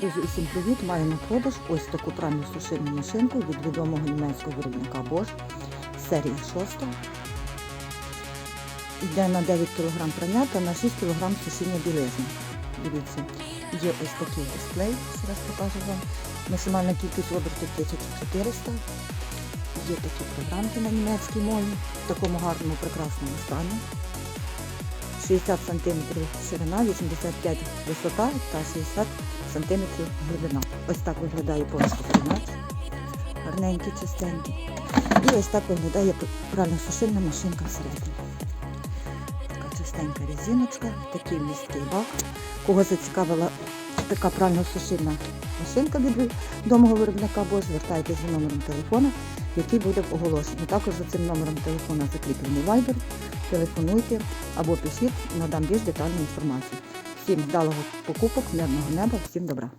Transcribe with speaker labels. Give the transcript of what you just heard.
Speaker 1: Друзі, усім привіт! На продаж ось таку пральну сушильну машинку від відомого німецького виробника Bosch, серія 6. Йде на 9 кг прання та на 6 кг сушіння білизни. Дивіться, є ось такий дисплей, зараз покажу вам. Максимальна кількість обертів 1400. Є такі програмки на німецькій мові в такому гарному прекрасному стані. 60 см ширина, 85 висота та 60 см глибина. Ось так виглядає повністю приймач. Гарненький, чистенький. І ось так виглядає пральна сушильна машинка всередині. Така чистенька резиночка, такий місткий бак. Кого зацікавила така пральна сушильна машинка від відомого виробника Bosch, звертайтеся за номером телефона, який буде в оголошенні. Також за цим номером телефона закріплений Viber. Телефонуйте або пишіть, надам більш детальну інформацію. Всім вдалого покупок, мирного неба, всім добра.